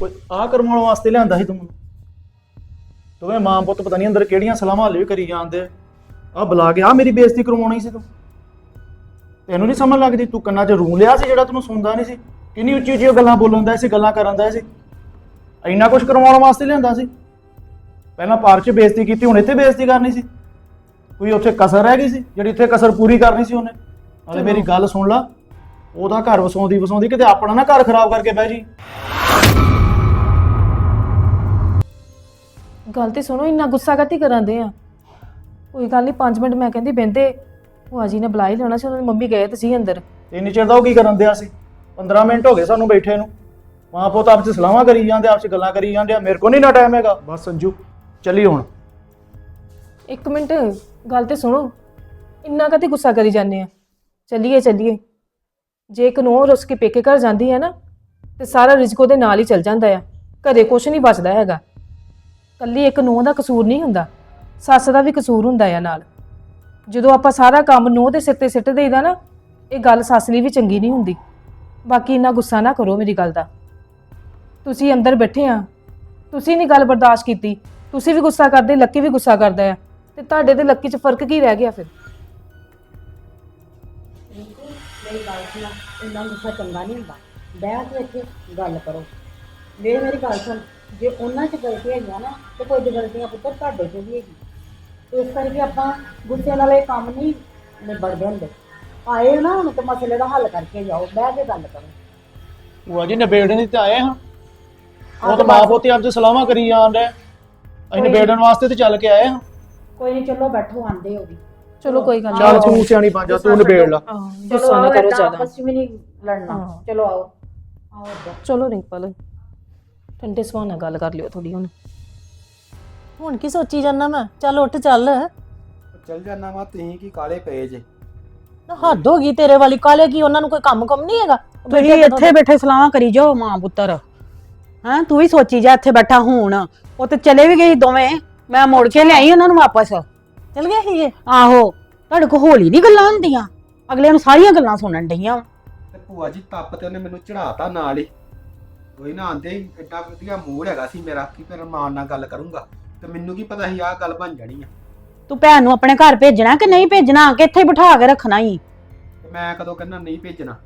ਕੋਈ ਆਹ ਕਰਵਾਉਣ ਵਾਸਤੇ ਲਿਆਂਦਾ ਸੀ ਤੂੰ ਮੈਨੂੰ? ਦੋਵੇਂ ਮਾਂ ਪੁੱਤ ਪਤਾ ਨਹੀਂ ਅੰਦਰ ਕਿਹੜੀਆਂ ਸਲਾਹਾਂ ਹਲੇ ਵੀ ਕਰੀ ਜਾਂਦੇ ਆ। ਬੁਲਾ ਕੇ ਆ ਮੇਰੀ ਬੇਇੱਜ਼ਤੀ ਕਰਵਾਉਣੀ ਸੀ ਤੂੰ। ਤੈਨੂੰ ਨਹੀਂ ਸਮਝ ਲੱਗਦੀ? ਤੂੰ ਕੰਨਾਂ 'ਚ ਰੂ ਲਿਆ ਸੀ ਜਿਹੜਾ ਤੈਨੂੰ ਸੁਣਦਾ ਨਹੀਂ ਸੀ? ਕਿੰਨੀ ਉੱਚੀ ਉੱਚੀ ਗੱਲਾਂ ਬੋਲਉਂਦਾ ਸੀ ਗੱਲਾਂ ਕਰਦਾ ਸੀ? ਇੰਨਾ ਕੁਝ ਕਰਵਾਉਣ ਵਾਸਤੇ ਲਿਆਂਦਾ ਸੀ? ਪਹਿਲਾਂ ਪਾਰਕ 'ਚ ਬੇਇੱਜ਼ਤੀ ਕੀਤੀ ਹੁਣ ਇੱਥੇ ਬੇਇੱਜ਼ਤੀ ਕਰਨੀ ਸੀ? ਕੋਈ ਉੱਥੇ ਕਸਰ ਰਹਿ ਗਈ ਸੀ ਜਿਹੜੀ ਇੱਥੇ ਕਸਰ ਪੂਰੀ ਕਰਨੀ ਸੀ ਉਹਨੇ? ਨਾਲੇ ਮੇਰੀ ਗੱਲ ਸੁਣ ਲਾ। ਉਹਦਾ ਘਰ ਵਸਾਉਂਦੀ ਵਸਾਉਂਦੀ ਕਿਤੇ ਆਪਣਾ ਨਾ ਘਰ ਖਰਾਬ ਕਰਕੇ ਬਹਿ ਜੀ। ਗੱਲ ਤੇ ਸੁਣੋ ਇੰਨਾ ਗੁੱਸਾ ਕਾਤੀ ਕਰਾਂਦੇ ਆ? ਕੋਈ ਗੱਲ ਨਹੀਂ 5 ਮਿੰਟ ਮੈਂ ਕਹਿੰਦੀ ਬਹਿੰਦੇ ਭੂਆ ਜੀ ਨੇ ਬੁਲਾ ਹੀ ਲੈਣਾ ਸੀ ਉਹਨਾਂ ਦੀ ਮੰਮੀ ਗਏ ਤੇ ਸੀ ਅੰਦਰ। ਇੰਨੀ ਚਿਰ ਦਾ ਉਹ ਕੀ ਕਰਨ ਦਿਆ ਸੀ? 15 ਮਿੰਟ ਹੋ ਗਏ ਸਾਨੂੰ ਬੈਠੇ ਨੂੰ। ਮਾਂ ਪੁੱਤ ਆਪਸ ਚ ਸਲਾਹਾਂ ਕਰੀ ਜਾਂਦੇ ਆਪਸ ਚ ਗੱਲਾਂ ਕਰੀ ਜਾਂਦੇ ਆ ਮੇਰੇ ਕੋਲ ਨਹੀਂ ਨਾ ਟਾਈਮ ਹੈਗਾ। ਬਸ ਸੰਜੂ ਚੱਲੀ ਹੁਣ। ਇੱਕ ਮਿੰਟ ਗੱਲ ਤੇ ਸੁਣੋ ਇੰਨਾ ਕਾਤੇ ਗੁੱਸਾ ਕਰੀ ਜਾਂਦੇ ਆ? ਚੱਲੀਏ ਚੱਲੀਏ। ਜੇ ਇੱਕ ਨੂੰਹ ਰੁੱਸ ਕੇ ਪੇਕੇ ਘਰ ਜਾਂਦੀ ਹੈ ਨਾ ਤੇ ਸਾਰਾ ਰਿਜ਼ਕ ਉਹਦੇ ਨਾਲ ਹੀ ਚੱਲ ਜਾਂਦਾ ਆ। ਘਰੇ ਕੁਛ ਨਹੀਂ ਬਚਦਾ ਹੈਗਾ। ਕੱਲੀ ਇੱਕ ਨੂੰਹ ਦਾ ਕਸੂਰ ਨਹੀਂ ਹੁੰਦਾ। ਸੱਸ ਦਾ ਵੀ ਕਸੂਰ ਹੁੰਦਾ ਆ ਨਾਲ। ਜਦੋਂ ਆਪਾਂ ਸਾਰਾ ਕੰਮ ਨੂੰਹ ਦੇ ਸਿਰ ਤੇ ਸਿੱਟ ਦੇਈਦਾ ਨਾ, ਇਹ ਗੱਲ ਸੱਸ ਲਈ ਵੀ ਚੰਗੀ ਨਹੀਂ ਹੁੰਦੀ। ਬਾਕੀ ਇੰਨਾ ਗੁੱਸਾ ਨਾ ਕਰੋ ਮੇਰੀ ਗੱਲ ਦਾ। ਤੁਸੀਂ ਅੰਦਰ ਬੈਠੇ ਆ। ਤੁਸੀਂ ਨਹੀਂ ਗੱਲ ਬਰਦਾਸ਼ਤ ਕੀਤੀ। ਤੁਸੀਂ ਵੀ ਗੁੱਸਾ ਕਰਦੇ, ਲੱਕੀ ਵੀ ਗੁੱਸਾ ਕਰਦਾ ਆ। ਤੇ ਤੁਹਾਡੇ ਤੇ ਲੱਕੀ 'ਚ ਫ਼ਰਕ ਕੀ ਰਹਿ ਗਿਆ ਫਿਰ? ਮੇਰੀ ਗੱਲ ਸੁਣਾ। ਇੰਨਾ ਗੁੱਸਾ ਚੰਗਾ ਨਹੀਂ ਹੁੰਦਾ। ਬਹਿ ਕੇ ਇੱਥੇ ਗੱਲ ਕਰੋ। ਵੇ ਮੇਰੀ ਗੱਲ ਸੁਣ। ਜੇ ਉਹਨਾਂ 'ਚ ਗਲਤੀ ਹੈਗੀਆਂ ਨਾ ਤੇ ਕੋਈ ਦੀ ਗਲਤੀਆਂ ਪੁੱਤਰ ਤੁਹਾਡੇ 'ਚ ਵੀ ਹੈਗੀ। ਇਸ ਕਰਕੇ ਆਪਾਂ ਗੁੱਸੇ ਨਾਲ ਇਹ ਕੰਮ ਨਹੀਂ ਨਿਬੜਦੇ ਹੁੰਦੇ। ਆਏ ਨਾ ਹੁਣ ਤੇ ਮਸਲੇ ਦਾ ਹੱਲ ਕਰਕੇ ਜਾਓ ਬਹਿ ਕੇ ਗੱਲ ਕਰੋ। ਭੂਆ ਜੀ ਨਿਬੇੜਨ ਦੀ ਤੇ ਆਏ ਹਾਂ। ਉਹ ਤਾਂ ਮਾਂ ਪੁੱਤ ਹੀ ਆਪਸ ਚ ਸਲਾਹਾਂ ਕਰੀ ਜਾਂਦੇ ਅਸੀਂ ਨਿਬੇੜਨ ਵਾਸਤੇ ਤੇ ਚੱਲ ਕੇ ਆਏ ਹਾਂ। ਕੋਈ ਨਹੀਂ ਚਲੋ ਬੈਠੋ ਆਂਦੇ ਹੋ ਵੀ। ਚਲੋ ਕੋਈ ਗੱਲ ਚੱਲ ਤੂੰ ਸਿਆਣੀ ਬਣ ਜਾ ਤੂੰ ਨਿਬੇੜ ਲਾ। ਚਲੋ ਗੁੱਸਾ ਨਾ ਕਰੋ ਜ਼ਿਆਦਾ। ਆਪਸ 'ਚ ਵੀ ਨਹੀਂ ਲੜਨਾ। ਚਲੋ ਆਓ। ਆਓ ਚਲੋ ਰਿੰਪਲ। ਠੰਡੇ ਸੁਭਾਅ ਨਾਲ ਗੱਲ ਕਰ ਲਿਓ ਥੋੜੀ ਹੁਣ। ਹੁਣ ਕੀ ਸੋਚੀ ਜਾਂਦਾ ਮੈਂ? ਚੱਲ ਉੱਠ ਚੱਲ। ਚੱਲ ਜਾਣਾ ਵਾ ਤੁਸੀਂ ਕੀ ਕਾਲੇ ਪਏ ਜੇ। ਨਾ ਹੱਦ ਹੋ ਗਈ ਤੇਰੇ ਵਾਲੀ ਕਾਲੇ ਕੀ ਉਹਨਾਂ ਨੂੰ ਕੋਈ ਕੰਮ ਕੰਮ ਨਹੀਂ ਹੈਗਾ? ਉਹ ਤੁਸੀਂ ਬੈਠੇ ਇੱਥੇ ਬੈਠੇ ਸਲਾਹਾਂ ਕਰੀ ਜਾਓ ਮਾਂ ਪੁੱਤਰ। ਹਾਂ ਤੂੰ ਵੀ ਸੋਚੀ ਜਾ ਇੱਥੇ ਬੈਠਾ ਹੁਣ। ਉਹ ਤੇ ਚਲੇ ਵੀ ਗਏ ਸੀ ਦੋਵੇਂ। ਮੈਂ ਮੁੜ ਕੇ ਲਿਆਈ ਉਹਨਾਂ ਨੂੰ ਵਾਪਸ। ਚੱਲ ਗਏ ਸੀਗੇ? ਆਹੋ ਤੁਹਾਡੇ ਕੋਲ ਹੋਲੀ ਨਹੀਂ ਗੱਲਾਂ ਹੁੰਦੀਆਂ। ਅਗਲਿਆਂ ਨੂੰ ਸਾਰੀਆਂ ਗੱਲਾਂ ਸੁਣਨ ਡਈਆਂ। ਤੇ ਭੂਆ ਜੀ ਤੱਪ ਤੇ ਉਹਨੇ ਮੈਨੂੰ ਚੜਾਤਾ ਨਾਲ ਹੀ। ਕੋਈ ਨਾ ਆਂਦੇ ਹੀ ਐਡਾ ਵਧੀਆ ਮੂਡ ਹੈਗਾ ਸੀ ਮੇਰਾ ਕਿ ਫਿਰ ਮਾਂ ਨਾਲ ਗੱਲ ਕਰੂੰਗਾ। ਤੇ ਮੈਨੂੰ ਕੀ ਪਤਾ ਸੀ ਆਹ ਗੱਲ ਬਣ ਜਾਣੀ ਆ। ਤੂੰ ਭੈਣ ਨੂੰ ਆਪਣੇ ਘਰ ਭੇਜਣਾ ਕਿ ਨਹੀਂ ਭੇਜਣਾ? ਕਿ ਇੱਥੇ ਹੀ ਬਿਠਾ ਕੇ ਰੱਖਣਾ ਹੀ। ਤੇ ਮੈਂ ਕਦੋਂ ਕਹਿੰਦਾ ਨਹੀਂ ਭੇਜਣਾ।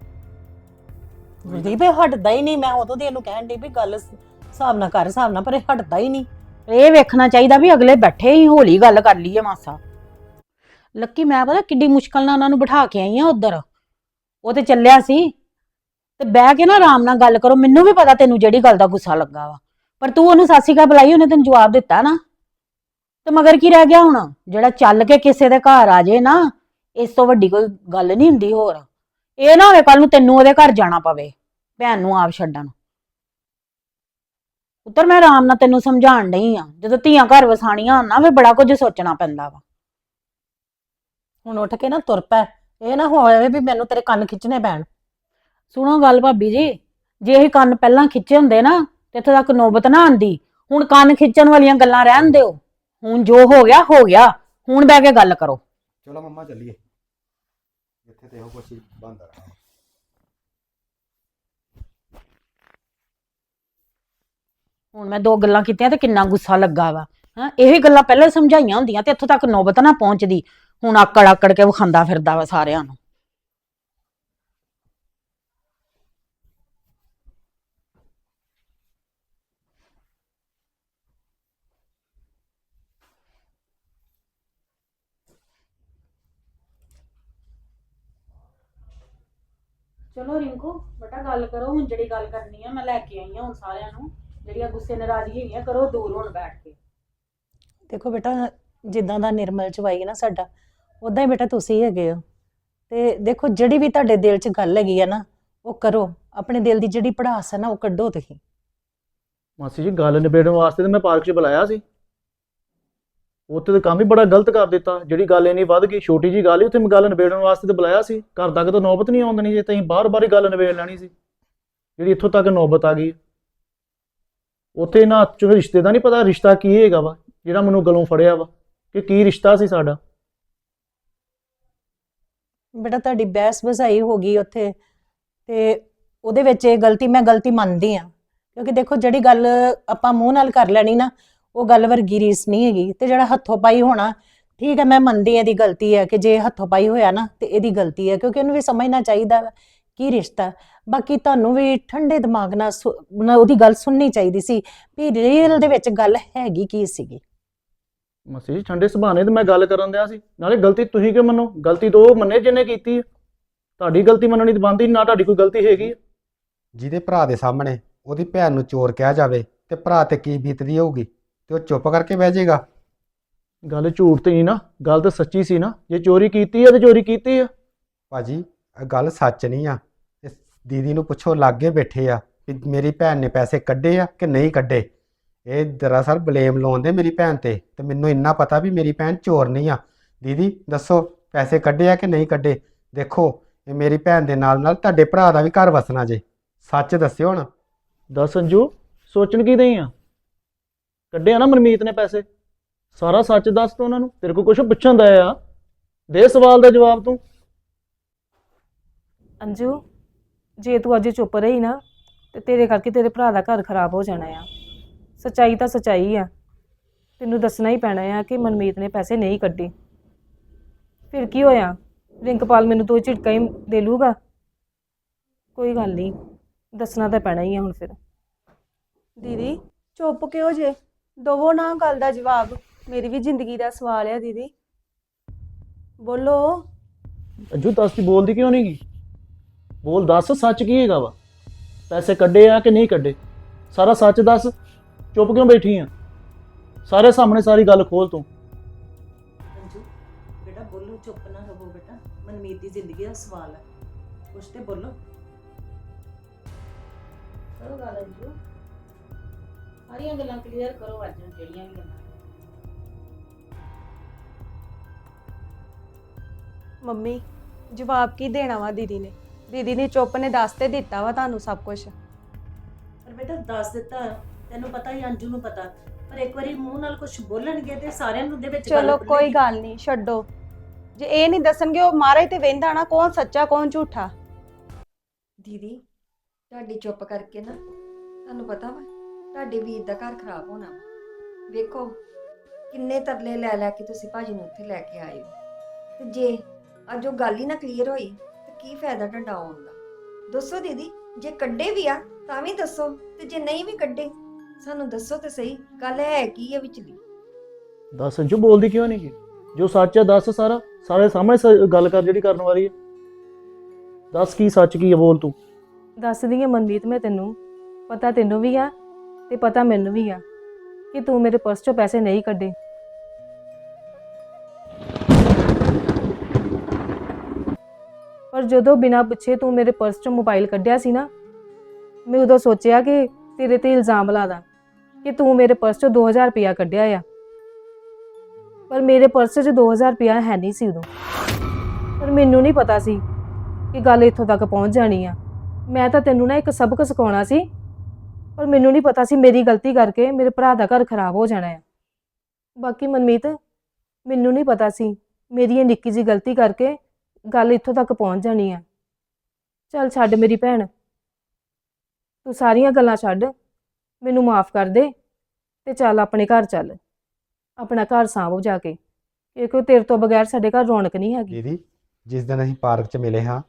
ਗੁਰਦੀਪ ਇਹ ਹਟਦਾ ਹੀ ਨਹੀਂ। ਮੈਂ ਉਦੋਂ ਦੀ ਇਹਨੂੰ ਕਹਿਣ ਡਈ ਵੀ ਗੱਲ ਸ- ਹਿਸਾਬ ਨਾਲ ਕਰ ਹਿਸਾਬ ਨਾਲ ਪਰ ਇਹ ਹਟਦਾ ਹੀ ਨਹੀਂ। ਇਹ ਵੇਖਣਾ ਚਾਹੀਦਾ ਵੀ ਅਗਲੇ ਬੈਠੇ ਹੀ ਹੋਲੀ ਗੱਲ ਕਰ ਲਈਏ ਮਾਸਾ। ਲੱਕੀ ਮੈਂ ਪਤਾ ਕਿੱਡੀ ਮੁਸ਼ਕਲ ਨਾਲ ਉਹਨਾਂ ਨੂੰ ਬਿਠਾ ਕੇ ਆਈ ਆ ਉਧਰ। ਉਹ ਤੇ ਚੱਲਿਆ ਸੀ। ਤੇ ਬਹਿ ਕੇ ਨਾ ਆਰਾਮ ਨਾਲ ਗੱਲ ਕਰੋ, ਮੈਨੂੰ ਵੀ ਪਤਾ ਤੈਨੂੰ ਜਿਹੜੀ ਗੱਲ ਦਾ ਗੁੱਸਾ ਲੱਗਾ ਵਾ। ਪਰ ਤੂੰ ਉਹਨੂੰ ਸਾਸੀ ਕਾ ਬੁਲਾਈ, ਉਹਨੇ ਤੈਨੂੰ ਜਵਾਬ ਦਿੱਤਾ ਨਾ। ਤੇ ਮਗਰ ਕੀ ਰਹਿ ਗਿਆ ਹੁਣ? ਜਿਹੜਾ ਚੱਲ ਕੇ ਕਿਸੇ ਦੇ ਘਰ ਆ ਜੇ ਨਾ, ਇਸ ਤੋਂ ਵੱਡੀ ਕੋਈ ਗੱਲ ਨਹੀਂ ਹੁੰਦੀ ਹੋਰ। ਇਹ ਨਾ ਹੋਵੇ ਕੱਲ ਨੂੰ ਤੈਨੂੰ ਉਹਦੇ ਘਰ ਜਾਣਾ ਪਵੇ, ਭੈਣ ਨੂੰ ਆਪ ਛੱਡਣ। ਉੱਤਰ ਮੈਂ ਆਰਾਮ ਨਾਲ ਤੈਨੂੰ ਸਮਝਾਉਣ ਡਈ ਆ। ਜਦੋਂ ਧੀਆਂ ਘਰ ਵਸਾਣੀਆਂ ਹੋਣ ਨਾ, ਫਿਰ ਬੜਾ ਕੁਝ ਸੋਚਣਾ ਪੈਂਦਾ ਵਾ। ਹੁਣ ਉੱਠ ਕੇ ਨਾ ਤੁਰ ਪੈ। ਇਹ ਨਾ ਹੋਵੇ ਵੀ ਮੈਨੂੰ ਤੇਰੇ ਕੰਨ ਖਿੱਚਣੇ ਪੈਣ। ਸੁਣੋ ਗੱਲ ਭਾਬੀ ਜੀ ਜੇ ਇਹ ਕੰਨ ਪਹਿਲਾਂ ਖਿੱਚੇ ਹੁੰਦੇ ਨਾ ਤੇ ਇੱਥੇ ਤੱਕ ਨੌਬਤ ਨਾ ਆਂਦੀ ਹੁਣ ਕੰਨ ਖਿੱਚਣ ਵਾਲੀਆਂ ਗੱਲਾਂ ਰਹਿਣ ਦਿਓ। ਹੁਣ ਜੋ ਹੋ ਗਿਆ ਹੋ ਗਿਆ। ਹੁਣ ਬਹਿ ਕੇ ਗੱਲ ਕਰੋ। ਚਲੋ ਮੰਮਾ ਚੱਲੀਏ। ਇੱਥੇ ਤੇ ਇਹੋ ਕੁਛ ਬੰਦ ਆ। ਹੁਣ ਮੈਂ ਦੋ ਗੱਲਾਂ ਕੀਤੀਆਂ ਤੇ ਕਿੰਨਾ ਗੁੱਸਾ ਲੱਗਾ ਵਾ। ਹਾਂ ਇਹ ਗੱਲਾਂ ਪਹਿਲਾਂ ਸਮਝਾਈਆਂ ਹੁੰਦੀਆਂ ਤੇ ਇੱਥੋਂ ਤੱਕ ਨੌਬਤ ਨਾ ਪਹੁੰਚਦੀ। ਹੁਣ ਆਕੜ ਆਕੜ ਕੇ ਵਿਖਾਂਦਾ ਫਿਰਦਾ ਵਾ ਸਾਰਿਆਂ ਨੂੰ। ਚਲੋ ਰਿੰਕੂ ਬੇਟਾ ਗੱਲ ਕਰੋ ਹੁਣ ਜਿਹੜੀ ਗੱਲ ਕਰਨੀ ਆ ਮੈਂ ਲੈ ਕੇ ਆਈ ਹਾਂ ਹੁਣ ਸਾਰਿਆਂ ਨੂੰ। ਜਿਹੜੀਆਂ ਗੁੱਸੇ ਨਾਰਾਜ਼ਗੀ ਹੈਗੀਆਂ ਕਰੋ ਦੂਰ ਹੁਣ ਬੈਠ ਕੇ। ਦੇਖੋ ਬੇਟਾ ਜਿੱਦਾਂ ਦਾ ਨਿਰਮਲ ਚਵਾਈ ਨਾ ਸਾਡਾ ਉਦਾਂ ਹੀ ਬੇਟਾ ਤੁਸੀਂ ਹੈਗੇ ਹੋ। ਤੇ ਦੇਖੋ ਜਿਹੜੀ ਵੀ ਤੁਹਾਡੇ ਦਿਲ 'ਚ ਗੱਲ ਹੈਗੀ ਆ ਨਾ ਉਹ ਕਰੋ। ਆਪਣੇ ਦਿਲ ਦੀ ਜਿਹੜੀ ਪੜਾਸ ਹੈ ਨਾ ਉਹ ਕੱਢੋ ਤੁਸੀਂ। ਮਾਸੀ ਜੀ ਗੱਲ ਨਿਬੇੜਨ ਵਾਸਤੇ ਤੇ ਮੈਂ ਪਾਰਕ 'ਚ ਬੁਲਾਇਆ ਸੀ। ਉੱਥੇ ਤਾਂ ਕੰਮ ਹੀ ਬੜਾ ਗਲਤ ਕਰ ਦਿੱਤਾ, ਜਿਹੜੀ ਗੱਲ ਇੰਨੀ ਵੱਧ ਗਈ, ਛੋਟੀ ਜੀ ਗੱਲ ਹੀ ਉੱਥੇ ਮੈਂ ਗੱਲ ਨਿਬੇੜਨ ਵਾਸਤੇ ਤੇ ਬੁਲਾਇਆ ਸੀ, ਘਰ ਤੱਕ ਤਾਂ ਨੌਬਤ ਨਹੀਂ ਆਉਂਦੀ ਜੇ ਤਹੀਂ ਬਾਰ-ਬਾਰ ਹੀ ਗੱਲ ਨਿਬੇੜ ਲੈਣੀ ਸੀ, ਜਿਹੜੀ ਇੱਥੋਂ ਤੱਕ ਨੌਬਤ ਆ ਗਈ। ਉੱਥੇ ਨਾ ਚੋ ਰਿਸ਼ਤੇ ਦਾ ਨਹੀਂ ਪਤਾ ਰਿਸ਼ਤਾ ਕੀ ਹੈਗਾ ਵਾ, ਜਿਹੜਾ ਮੈਨੂੰ ਗਲੋਂ ਫੜਿਆ ਵਾ, ਕਿ ਕੀ ਰਿਸ਼ਤਾ ਸੀ ਸਾਡਾ। ਬੇਟਾ, ਤੁਹਾਡੀ ਬਹਿਸ ਬਸਾਈ ਹੋ ਗਈ ਉੱਥੇ, ਤੇ ਉਹਦੇ ਵਿੱਚ ਇਹ ਗਲਤੀ ਮੈਂ ਗਲਤੀ ਮੰਨਦੀ ਆ ਕਿਉਂਕਿ ਦੇਖੋ, ਜਿਹੜੀ ਗੱਲ ਆਪਾਂ ਮੂੰਹ ਨਾਲ ਕਰ ਲੈਣੀ ਨਾ ਉਹ ਗੱਲ ਵਰਗੀ ਰੀਸ ਨਹੀਂ ਹੈਗੀ ਤੇ ਜਿਹੜਾ ਹੱਥੋਂ ਪਾਈ ਹੋਣਾ ਠੀਕ ਹੈ ਮੈਂ ਮੰਨਦੀ ਹਾਂ ਇਹਦੀ ਗਲਤੀ ਹੈ ਕਿ ਜੇ ਹੱਥੋਂ ਪਾਈ ਹੋਇਆ ਨਾ ਤੇ ਇਹਦੀ ਗਲਤੀ ਹੈ ਕਿਉਂਕਿ ਉਹਨੂੰ ਵੀ ਸਮਝਣਾ ਚਾਹੀਦਾ ਕੀ ਰਿਸ਼ਤਾ। ਬਾਕੀ ਤੁਹਾਨੂੰ ਵੀ ਠੰਡੇ ਦਿਮਾਗ ਨਾਲ ਸੁ- ਉਹਦੀ ਗੱਲ ਸੁਣਨੀ ਚਾਹੀਦੀ ਸੀ ਵੀ ਰੀਅਲ ਦੇ ਵਿੱਚ ਗੱਲ ਹੈਗੀ ਕੀ ਸੀਗੀ ਮਸੀ ਜੀ ਠੰਡੇ ਸੁਭਾਣੇ ਤੇ ਮੈਂ ਗੱਲ ਕਰਨ ਦਿਆ ਸੀ ਨਾਲੇ ਗਲਤੀ ਤੁਸੀਂ ਕਿਉਂ ਮੰਨੋ ਗਲਤੀ ਤਾਂ ਉਹ ਮੰਨੇ ਜਿਹਨੇ ਕੀਤੀ ਹੈ ਤੁਹਾਡੀ ਗਲਤੀ ਮੰਨਣੀ ਤਾਂ ਬੰਦੀ ਨਾ ਤੁਹਾਡੀ ਕੋਈ ਗਲਤੀ ਹੈਗੀ ਹੈ। ਜਿਹਦੇ ਭਰਾ ਦੇ ਸਾਹਮਣੇ ਉਹਦੀ ਭੈਣ ਨੂੰ ਚੋਰ ਕਿਹਾ ਜਾਵੇ ਤੇ ਭਰਾ ਤੇ ਕੀ ਬੀਤਦੀ ਹੋਊਗੀ ਤੇ ਉਹ ਚੁੱਪ ਕਰਕੇ ਬਹਿ ਜਾਏਗਾ। ਗੱਲ ਝੂਠ ਤੇ ਨਹੀਂ ਨਾ ਗੱਲ ਤਾਂ ਸੱਚੀ ਸੀ ਨਾ। ਜੇ ਚੋਰੀ ਕੀਤੀ ਹੈ ਤੇ ਚੋਰੀ ਕੀਤੀ ਹੈ ਭਾਜੀ ਇਹ ਗੱਲ ਸੱਚ ਨਹੀਂ ਆ। ਤੇ ਦੀਦੀ ਨੂੰ ਪੁੱਛੋ ਲਾਗੇ ਬੈਠੇ ਆ ਕਿ ਮੇਰੀ ਭੈਣ ਨੇ ਪੈਸੇ ਕੱਢੇ ਆ ਕਿ ਨਹੀਂ ਕੱਢੇ? ਇਹ ਦਰਅਸਲ ਬਲੇਮ ਲਾਉਂਦੇ ਮੇਰੀ ਭੈਣ ਤੇ। ਤੇ ਮੈਨੂੰ ਇੰਨਾ ਪਤਾ ਵੀ ਮੇਰੀ ਭੈਣ ਚੋਰ ਨਹੀਂ ਆ। ਦੀਦੀ ਦੱਸੋ ਪੈਸੇ ਕੱਢੇ ਆ ਕਿ ਨਹੀਂ ਕੱਢੇ? ਦੇਖੋ ਇਹ ਮੇਰੀ ਭੈਣ ਦੇ ਨਾਲ ਨਾਲ ਤੁਹਾਡੇ ਭਰਾ ਦਾ ਵੀ ਘਰ ਵਸਣਾ ਜੇ। ਸੱਚ ਦੱਸਿਓ ਹੁਣ ਦੱਸ ਅੰਜੂ ਸੋਚਣ ਕੀ ਦਈ ਆ? ਕੱਢਿਆ ਨਾ ਮਨਮੀਤ ਨੇ ਪੈਸੇ। ਸਾਰਾ ਸੱਚ ਦੱਸ ਤੂੰ ਉਹਨਾਂ ਨੂੰ, ਤੇਰੇ ਕੋਲ ਕੁਝ ਪੁੱਛਣ ਦਾ ਆ। ਦੇ ਸਵਾਲ ਦਾ ਜਵਾਬ ਤੂੰ। ਅੰਜੂ, ਜੇ ਤੂੰ ਅੱਜ ਚੁੱਪ ਰਹੀ ਨਾ, ਤੇ ਤੇਰੇ ਕਰਕੇ ਤੇਰੇ ਭਰਾ ਦਾ ਘਰ ਖਰਾਬ ਹੋ ਜਾਣਾ ਆ। ਸਚਾਈ ਤਾਂ ਸਚਾਈ ਆ। ਤੈਨੂੰ ਦੱਸਣਾ ਹੀ ਪੈਣਾ ਆ ਕਿ ਮਨਮੀਤ ਨੇ ਪੈਸੇ ਨਹੀਂ ਕੱਢੇ। ਫਿਰ ਕੀ ਹੋਇਆ? ਰਿੰਕਪਾਲ ਮੈਨੂੰ ਦੋ ਝਿੜਕਾਂ ਹੀ ਦੇ ਲੂਗਾ? ਕੋਈ ਗੱਲ ਨਹੀਂ, ਦੱਸਣਾ ਤਾਂ ਪੈਣਾ ਹੀ ਆ ਹੁਣ ਫਿਰ। ਦੀਦੀ, ਚੁੱਪ ਕਿਉਂ ਜੇ? ਦਵੋ ਨਾ ਗੱਲ ਦਾ ਜਵਾਬ ਮੇਰੀ ਵੀ ਜ਼ਿੰਦਗੀ ਦਾ ਸਵਾਲ ਹੈ ਦੀਦੀ। ਬੋਲੋ। ਅੰਜੂ ਦੱਸ ਦੀ ਬੋਲਦੀ ਕਿਉਂ ਨਹੀਂ ਗਈ ਬੋਲ ਦੱਸ ਸੱਚ ਕੀ ਹੈਗਾ ਵਾ? ਪੈਸੇ ਕੱਢੇ ਆ ਕਿ ਨਹੀਂ ਕੱਢੇ? ਸਾਰਾ ਸੱਚ ਦੱਸ ਚੁੱਪ ਕਿਉਂ ਬੈਠੀ ਆ? ਸਾਰੇ ਸਾਹਮਣੇ ਸਾਰੀ ਗੱਲ ਖੋਲ ਤੂੰ। ਅੰਜੂ ਬੇਟਾ ਬੋਲੋ ਚੁੱਪ ਨਾ ਰਹੋ ਬੇਟਾ। ਮਨਮੀਤ ਦੀ ਜ਼ਿੰਦਗੀ ਦਾ ਸਵਾਲ ਹੈ ਕੁਛ ਤੇ ਬੋਲੋ। ਕਰੋ ਗੱਲ ਅੰਜੂ। ਸਾਰੀਆਂ ਗੱਲਾਂ ਕਲੀਅਰ ਕਰੋ ਅੱਜ ਜਿਹੜੀਆਂ ਵੀ ਗੱਲਾਂ। ਮੰਮੀ ਜਵਾਬ ਕੀ ਦੇਣਾ ਵਾ ਦੀਦੀ ਨੇ? ਦੀਦੀ ਨੇ ਚੁੱਪ ਨੇ ਦੱਸ ਤੇ ਦਿੱਤਾ ਵਾ ਤੁਹਾਨੂੰ ਸਭ ਕੁਝ ਪਰ ਬੇਟਾ ਦੱਸ ਦਿੱਤਾ। ਤੈਨੂੰ ਪਤਾ ਹੀ ਅੰਜੂ ਨੂੰ ਪਤਾ। ਪਰ ਇੱਕ ਵਾਰੀ ਮੂੰਹ ਨਾਲ ਕੁਝ ਬੋਲਣਗੇ ਤੇ ਸਾਰਿਆਂ ਨੂੰ ਦੇ ਵਿੱਚ ਗੱਲ ਚਲੋ ਖੁੱਲੇਗੀ। ਕੋਈ ਗੱਲ ਨਹੀਂ ਛੱਡੋ। ਜੇ ਇਹ ਨਹੀਂ ਦੱਸਣਗੇ ਉਹ ਮਹਾਰਾਜ ਤੇ ਵੇਂਦਾ ਨਾ ਕੌਣ ਸੱਚਾ ਕੌਣ ਝੂਠਾ? ਦੀਦੀ ਤੁਹਾਡੀ ਚੁੱਪ ਕਰਕੇ ਨਾ ਤੁਹਾਨੂੰ ਪਤਾ ਵਾ ਤੁਹਾਡੇ ਵੀਰ ਦਾ ਘਰ ਖਰਾਬ ਹੋਣਾ ਵਾ। ਵੇਖੋ ਕਿੰਨੇ ਤਰਲੇ ਲੈ ਲੈ ਕੇ ਤੁਸੀਂ ਭਾਜੀ ਨੂੰ ਉੱਥੇ ਲੈ ਕੇ ਆਏ ਹੋ। ਤੇ ਜੇ ਅੱਜ ਉਹ ਗੱਲ ਹੀ ਨਾ ਕਲੀਅਰ ਹੋਈ ਤੇ ਕੀ ਫਾਇਦਾ ਢੰਡਾ ਆਉਣ ਦਾ? ਦੱਸੋ ਦੀਦੀ ਜੇ ਕੱਢੇ ਵੀ ਆ ਤਾਂ ਵੀ ਦੱਸੋ ਤੇ ਜੇ ਨਹੀਂ ਵੀ ਕੱਢੇ ਸਾਨੂੰ ਦੱਸੋ ਤੇ ਸਹੀ ਗੱਲ ਹੈ ਕੀ ਹੈ ਵਿਚਲੀ? ਦੱਸ ਅੰਜੂ ਬੋਲਦੀ ਕਿਉਂ ਨਹੀਂ ਗਈ ਜੋ ਸੱਚ ਹੈ ਦੱਸ ਸਾਰਾ ਸਾਰੇ ਸਾਹਮਣੇ ਸ- ਗੱਲ ਕਰ ਜਿਹੜੀ ਕਰਨ ਵਾਲੀ ਹੈ ਦੱਸ ਕੀ ਸੱਚ ਕੀ ਹੈ ਬੋਲ ਤੂੰ। ਦੱਸਦੀ ਆ ਮਨਮੀਤ ਮੈਂ ਤੈਨੂੰ ਪਤਾ ਤੈਨੂੰ ਵੀ ਆ ਤੇ ਪਤਾ ਮੈਨੂੰ ਵੀ ਆ ਕਿ ਤੂੰ ਮੇਰੇ ਪਰਸ ਚੋਂ ਪੈਸੇ ਨਹੀਂ ਕੱਢੇ। ਪਰ ਜਦੋਂ ਬਿਨਾਂ ਪੁੱਛੇ ਤੂੰ ਮੇਰੇ ਪਰਸ ਚੋਂ ਮੋਬਾਈਲ ਕੱਢਿਆ ਸੀ ਨਾ, ਮੈਂ ਉਦੋਂ ਸੋਚਿਆ ਕਿ ਤੇਰੇ ਤੇ ਇਲਜ਼ਾਮ ਲਾਦਾ ਕਿ ਤੂੰ ਮੇਰੇ ਪਰਸ ਚੋਂ 2000 ਰੁਪਇਆ ਕੱਢਿਆ ਆ। ਪਰ ਮੇਰੇ ਪਰਸ 'ਚ 2000 ਰੁਪਇਆ ਹੈ ਨਹੀਂ ਸੀ ਉਦੋਂ। ਪਰ ਮੈਨੂੰ ਨਹੀਂ ਪਤਾ ਸੀ ਕਿ ਗੱਲ ਇੱਥੋਂ ਤੱਕ ਪਹੁੰਚ ਜਾਣੀ ਆ। ਮੈਂ ਤਾਂ ਤੈਨੂੰ ਨਾ ਇੱਕ ਸਬਕ ਸਿਖਾਉਣਾ ਸੀ ਪਰ ਮੈਨੂੰ ਨਹੀਂ ਪਤਾ ਸੀ ਮੇਰੀ ਗਲਤੀ ਕਰਕੇ ਮੇਰੇ ਭਰਾ ਦਾ ਘਰ ਖਰਾਬ ਹੋ ਜਾਣਾ ਆ ਬਾਕੀ ਮਨਮੀਤ, ਮੈਨੂੰ ਨਹੀਂ ਪਤਾ ਸੀ ਮੇਰੀ ਇਹ ਨਿੱਕੀ ਜੀ ਗਲਤੀ ਕਰਕੇ ਗੱਲ ਇੱਥੋਂ ਤੱਕ ਪਹੁੰਚ ਜਾਣੀ ਆ ਚੱਲ ਛੱਡ ਮੇਰੀ ਭੈਣ। ਤੂੰ ਸਾਰੀਆਂ ਗੱਲਾਂ ਛੱਡ, ਮੈਨੂੰ ਮਾਫ ਕਰ ਦੇ ਤੇ ਚੱਲ ਆਪਣੇ ਘਰ ਚੱਲ। ਆਪਣਾ ਘਰ ਸਾਂਭ ਜਾ ਕੇ। ਕਿਉਂਕਿ ਤੇਰੇ ਤੋਂ ਬਗੈਰ ਸਾਡੇ ਘਰ ਰੌਣਕ ਨਹੀਂ ਹੈਗੀ? ਦੀਦੀ, ਜਿਸ ਦਿਨ ਅਸੀਂ ਪਾਰਕ 'ਚ ਮਿਲੇ ਹਾਂ,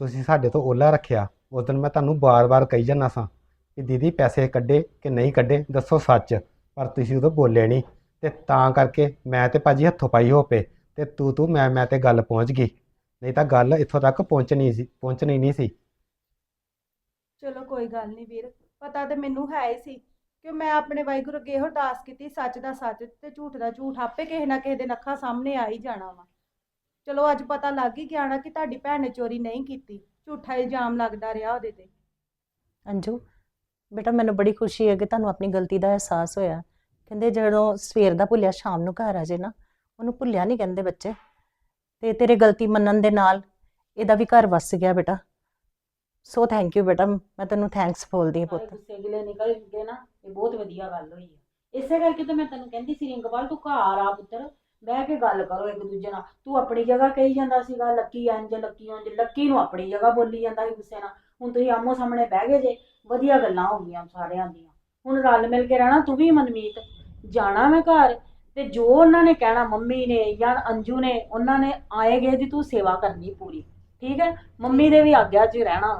ਤੁਸੀਂ ਸਾਡੇ ਤੋਂ ਓਲਾ ਰੱਖਿਆ, ਉਸ ਦਿਨ ਮੈਂ ਤੁਹਾਨੂੰ ਬਾਰ-ਬਾਰ ਕਹੀ ਜਾਂਦਾ ਸਾਂ ਕਿ ਦੀਦੀ ਪੈਸੇ ਕੱਢੇ ਕਿ ਨਹੀਂ ਕੱਢੇ ਦੱਸੋ ਸੱਚ ਪਰ ਤੁਸੀਂ ਉਦੋਂ ਬੋਲੇ ਨਹੀਂ ਤੇ ਤਾਂ ਕਰਕੇ ਮੈਂ ਤੇ ਭਾਜੀ ਹੱਥੋਂ ਪਾਈ ਹੋ ਪਏ ਤੇ ਤੂੰ ਤੂੰ ਮੈਂ ਮੈਂ ਤੇ ਗੱਲ ਪਹੁੰਚ ਗਈ। ਨਹੀਂ ਤਾਂ ਗੱਲ ਇੱਥੋਂ ਤੱਕ ਪਹੁੰਚਣੀ ਸੀ ਪਹੁੰਚਣੀ ਨਹੀਂ ਸੀ। ਚਲੋ ਕੋਈ ਗੱਲ ਨਹੀਂ ਵੀਰ ਪਤਾ ਤੇ ਮੈਨੂੰ ਹੈ ਹੀ ਸੀ ਕਿ ਮੈਂ ਆਪਣੇ ਵਾਹਿਗੁਰੂ ਅੱਗੇ ਇਹੋ ਅਰਦਾਸ ਕੀਤੀ ਸੱਚ ਦਾ ਸੱਚ ਤੇ ਝੂਠ ਦਾ ਝੂਠ ਆਪੇ ਕਿਸੇ ਨਾ ਕਿਸੇ ਦੇ ਅੱਖਾਂ ਸਾਹਮਣੇ ਆ ਹੀ ਜਾਣਾ ਵਾ। ਚਲੋ ਅੱਜ ਪਤਾ ਲੱਗ ਹੀ ਗਿਆ ਨਾ ਕਿ ਤੁਹਾਡੀ ਭੈਣ ਨੇ ਚੋਰੀ ਨਹੀਂ ਕੀਤੀ ਝੂਠਾ ਇਲਜ਼ਾਮ ਲੱਗਦਾ ਰਿਹਾ ਉਹਦੇ ਤੇ। ਅੰਜੂ ਬੇਟਾ ਮੈਨੂੰ ਬੜੀ ਖੁਸ਼ੀ ਹੈ ਕਿ ਤੁਹਾਨੂੰ ਆਪਣੀ ਗਲਤੀ ਦਾ ਅਹਿਸਾਸ ਹੋਇਆ। ਕਹਿੰਦੇ ਜਦੋਂ ਸਵੇਰ ਦਾ ਭੁੱਲਿਆ ਸ਼ਾਮ ਨੂੰ ਘਰ ਆ ਜੇ ਨਾ ਉਹਨੂੰ ਭੁੱਲਿਆ ਨਹੀਂ ਕਹਿੰਦੇ ਬੱਚੇ। ਤੇ ਤੇਰੇ ਗਲਤੀ ਮੰਨਣ ਦੇ ਨਾਲ ਇਹਦਾ ਵੀ ਘਰ ਵਸ ਗਿਆ ਬੇਟਾ। ਸੋ ਥੈਂਕ ਯੂ ਬੇਟਾ ਮੈਂ ਤੈਨੂੰ ਥੈਂਕਸ ਬੋਲਦੀ ਹਾਂ ਪੁੱਤ। ਗੁੱਸੇ ਗਿਲੇ ਨਿਕਲ ਗਏ ਨਾ ਇਹ ਬਹੁਤ ਵਧੀਆ ਗੱਲ ਹੋਈ ਹੈ ਇਸੇ ਕਰਕੇ ਤਾਂ ਮੈਂ ਤੈਨੂੰ ਕਹਿੰਦੀ ਸੀ ਰਿੰਕਪਾਲ ਤੂੰ ਘਰ ਆ ਪੁੱਤਰ ਬਹਿ ਕੇ ਗੱਲ ਕਰੋ ਇੱਕ ਦੂਜੇ ਨਾਲ। ਤੂੰ ਆਪਣੀ ਜਗ੍ਹਾ ਕਹੀ ਜਾਂਦਾ ਸੀਗਾ ਲੱਕੀ ਇੰਜ ਲੱਕੀ ਉਂਝ ਲੱਕੀ ਨੂੰ ਆਪਣੀ ਜਗ੍ਹਾ ਬੋਲੀ ਜਾਂਦਾ ਸੀ ਗੁੱਸੇ ਨਾਲ। ਹੁਣ ਤੁਸੀਂ ਆਮੋ ਸਾਹਮਣੇ ਬਹਿ ਗਏ ਜੇ ਵਧੀਆ ਗੱਲਾਂ ਹੋ ਗਈਆਂ ਸਾਰਿਆਂ ਦੀਆਂ। ਹੁਣ ਰਲ ਮਿਲ ਕੇ ਰਹਿਣਾ ਤੂੰ ਵੀ ਮਨਮੀਤ ਜਾਣਾ ਮੈਂ ਘਰ ਤੇ ਜੋ ਉਹਨਾਂ ਨੇ ਕਹਿਣਾ ਮੰਮੀ ਨੇ ਜਾਂ ਅੰਜੂ ਨੇ ਉਹਨਾਂ ਨੇ ਆਏ ਗਏ ਦੀ ਤੂੰ ਸੇਵਾ ਕਰਨੀ ਪੂਰੀ ਠੀਕ ਹੈ? ਮੰਮੀ ਦੇ ਵੀ ਆਗਿਆ 'ਚ ਰਹਿਣਾ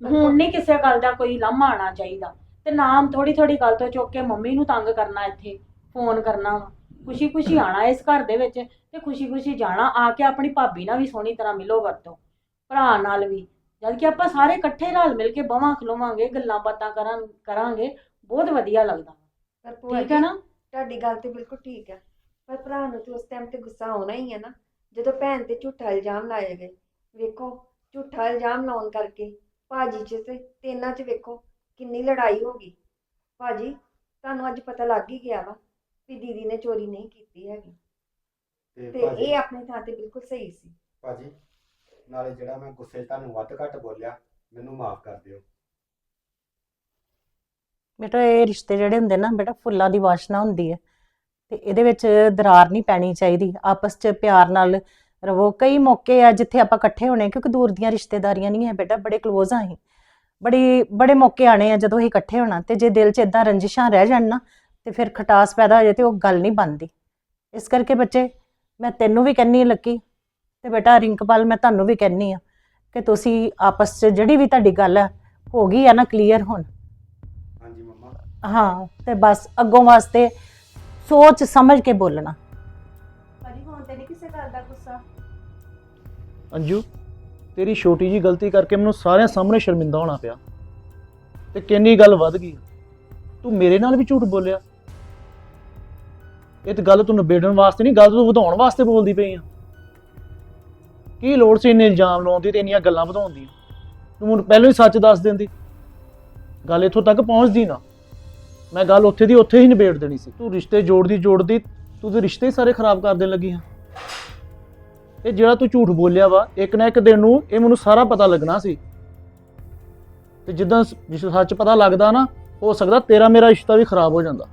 ਹੁਣ ਨਹੀਂ ਕਿਸੇ ਗੱਲ ਦਾ ਕੋਈ ਲਾਮਾ ਆਣਾ ਚਾਹੀਦਾ। ਤੇ ਨਾਮ ਥੋੜੀ ਥੋੜੀ ਗੱਲ ਤੋਂ ਚੁੱਕ ਕੇ ਮੰਮੀ ਨੂੰ ਤੰਗ ਕਰਨਾ ਇੱਥੇ ਫੋਨ ਕਰਨਾ ਖੁਸ਼ੀ ਖੁਸ਼ੀ ਆਣਾ ਇਸ ਘਰ ਦੇ ਵਿੱਚ ਤੇ ਖੁਸ਼ੀ ਖੁਸ਼ੀ ਜਾਣਾ ਆ ਕੇ ਆਪਣੀ ਭਾਬੀ ਨਾਲ ਵੀ ਸੋਹਣੀ ਤਰ੍ਹਾਂ ਮਿਲੋ ਵਰਤੋ। ਭਰਾ ਨਾਲ ਵੀ। ਜਦ ਕਿ ਆਪਾਂ ਸਾਰੇ ਇਕੱਠੇ ਰਲ ਮਿਲ ਕੇ ਬਵਾਂ ਖਲੋਵਾਂਗੇ ਗੱਲਾਂ ਬਾਤਾਂ ਕਰਾਂ ਕਰਾਂਗੇ ਬਹੁਤ ਵਧੀਆ ਲੱਗਦਾ। ਪਰ ਭੂਆ ਠੀਕ ਹੈ ਜੀ, ਨਾ? ਤੁਹਾਡੀ ਗੱਲ ਤੇ ਬਿਲਕੁਲ ਠੀਕ ਹੈ। ਪਰ ਭਰਾ ਨੂੰ ਤੇ ਉਸ ਟਾਈਮ ਤੇ ਗੁੱਸਾ ਆਉਣਾ ਹੀ ਹੈ ਨਾ। ਜਦੋਂ ਭੈਣ ਤੇ ਝੂਠਾ ਇਲਜ਼ਾਮ ਲਾਏ ਗਏ ਵੇਖੋ ਝੂਠਾ ਇਲਜ਼ਾਮ ਲਾਉਣ ਕਰਕੇ ਭਾਜੀ ਚ ਤੇ ਤੇ ਇਹਨਾਂ ਚ ਵੇਖੋ ਕਿੰਨੀ ਲੜਾਈ ਹੋ ਗਈ। ਭਾਜੀ ਤੁਹਾਨੂੰ ਅੱਜ ਪਤਾ ਲੱਗ ਹੀ ਗਿਆ ਵਾ ਵੀ ਦੀਦੀ ਨੇ ਚੋਰੀ ਨਹੀਂ ਕੀਤੀ ਹੈਗੀ। ਤੇ ਭਾਜੀ- ਇਹ ਆਪਣੀ ਥਾਂ ਤੇ ਬਿਲਕੁਲ ਸਹੀ ਸੀ। ਭਾਜੀ ਨਾਲੇ ਜਿਹੜਾ ਮੈਂ ਗੁੱਸੇ 'ਚ ਤੁਹਾਨੂੰ ਵੱਧ ਘੱਟ ਬੋਲਿਆ, ਮੈਨੂੰ ਮਾਫ ਕਰ ਦਿਓ। ਬੇਟਾ, ਇਹ ਰਿਸ਼ਤੇ ਜਿਹੜੇ ਹੁੰਦੇ ਨਾ, ਬੇਟਾ, ਫੁੱਲਾਂ ਦੀ ਵਾਸ਼ਨਾ ਹੁੰਦੀ ਹੈ। ਤੇ ਇਹਦੇ ਵਿੱਚ ਦਰਾਰ ਨਹੀਂ ਪੈਣੀ ਚਾਹੀਦੀ। ਆਪਸ 'ਚ ਪਿਆਰ ਨਾਲ ਰਵੋ। ਕਈ ਮੌਕੇ ਆ ਜਿੱਥੇ ਆਪਾਂ ਇਕੱਠੇ ਹੋਣੇ ਕਿਉਂਕਿ ਦੂਰ ਦੀਆਂ ਰਿਸ਼ਤੇਦਾਰੀਆਂ ਨਹੀਂ ਹੈ ਬੇਟਾ, ਬੜੇ ਕਲੋਜ ਆ ਅਸੀਂ। ਬੜੀ, ਬੜੇ ਮੌਕੇ ਆਣੇ ਆ ਜਦੋਂ ਅਸੀਂ ਇਕੱਠੇ ਹੋਣਾ। ਤੇ ਜੇ ਦਿਲ 'ਚ ਇਦਾਂ ਰੰਜਿਸ਼ਾਂ ਰਹਿ ਜਾਣ ਨਾ, ਤੇ ਫਿਰ ਖਟਾਸ ਪੈਦਾ ਹੋ ਜਾਏ ਤੇ ਉਹ ਗੱਲ ਨਹੀਂ ਬਣਦੀ। ਇਸ ਕਰਕੇ ਬੱਚੇ, ਮੈਂ ਤੈਨੂੰ ਵੀ ਕਹਿੰਨੀ ਲੱਕੀ ਤੇ ਬੇਟਾ ਰਿੰਕਪਾਲ ਮੈਂ ਤੁਹਾਨੂੰ ਵੀ ਕਹਿੰਨੀ ਆ ਕਿ ਤੁਸੀਂ ਆਪਸ 'ਚ ਜਿਹੜੀ ਵੀ ਤੁਹਾਡੀ ਗੱਲ ਆ ਹੋ ਗਈ ਆ ਨਾ ਕਲੀਅਰ ਹੁਣ। ਹਾਂਜੀ ਮੰਮਾ। ਹਾਂ ਤੇ ਬਸ ਅੱਗੋਂ ਵਾਸਤੇ ਸੋਚ ਸਮਝ ਕੇ ਬੋਲਣਾ। ਭਾਜੀ ਹੁਣ ਤੇ ਨਹੀਂ ਕਿਸੇ ਗੱਲ ਦਾ ਗੁੱਸਾ? ਅੰਜੂ ਤੇਰੀ ਛੋਟੀ ਜੀ ਗਲਤੀ ਕਰਕੇ ਮੈਨੂੰ ਸਾਰਿਆਂ ਸਾਹਮਣੇ ਸ਼ਰਮਿੰਦਾ ਹੋਣਾ ਪਿਆ। ਤੇ ਕਿੰਨੀ ਗੱਲ ਵੱਧ ਗਈ। ਤੂੰ ਮੇਰੇ ਨਾਲ ਵੀ ਝੂਠ ਬੋਲਿਆ। ਇਹ ਤੇ ਗੱਲ ਤੂੰ ਨਿਬੇੜਨ ਵਾਸਤੇ ਨਹੀਂ ਗੱਲ ਤੂੰ ਵਧਾਉਣ ਵਾਸਤੇ ਬੋਲਦੀ ਪਈ ਆ। ਕੀ ਲੋੜ ਸੀ ਇੰਨੇ ਇਲਜ਼ਾਮ ਲਾਉਣ ਦੀ ਤੇ ਇੰਨੀਆਂ ਗੱਲਾਂ ਵਧਾਉਣ ਦੀ? ਤੂੰ ਮੈਨੂੰ ਪਹਿਲਾਂ ਹੀ ਸੱਚ ਦੱਸ ਦਿੰਦੀ। ਗੱਲ ਇੱਥੋਂ ਤੱਕ ਪਹੁੰਚਦੀ ਨਾ। ਮੈਂ ਗੱਲ ਉੱਥੇ ਦੀ ਉੱਥੇ ਹੀ ਨਿਬੇੜ ਦੇਣੀ ਸੀ। ਤੂੰ ਰਿਸ਼ਤੇ ਜੋੜਦੀ ਜੋੜਦੀ ਤੂੰ ਤੇ ਰਿਸ਼ਤੇ ਹੀ ਸਾਰੇ ਖਰਾਬ ਕਰ ਦੇਣ ਲੱਗੀ ਹਾਂ ਇਹ ਜਿਹੜਾ ਤੂੰ ਝੂਠ ਬੋਲਿਆ ਵਾ, ਇੱਕ ਨਾ ਇੱਕ ਦਿਨ ਨੂੰ ਇਹ ਮੈਨੂੰ ਸਾਰਾ ਪਤਾ ਲੱਗਣਾ ਸੀ। ਤੇ ਜਿੱਦਾਂ ਸੱਚ ਪਤਾ ਲੱਗਦਾ ਨਾ, ਹੋ ਸਕਦਾ ਤੇਰਾ ਮੇਰਾ ਰਿਸ਼ਤਾ ਵੀ ਖਰਾਬ ਹੋ ਜਾਂਦਾ।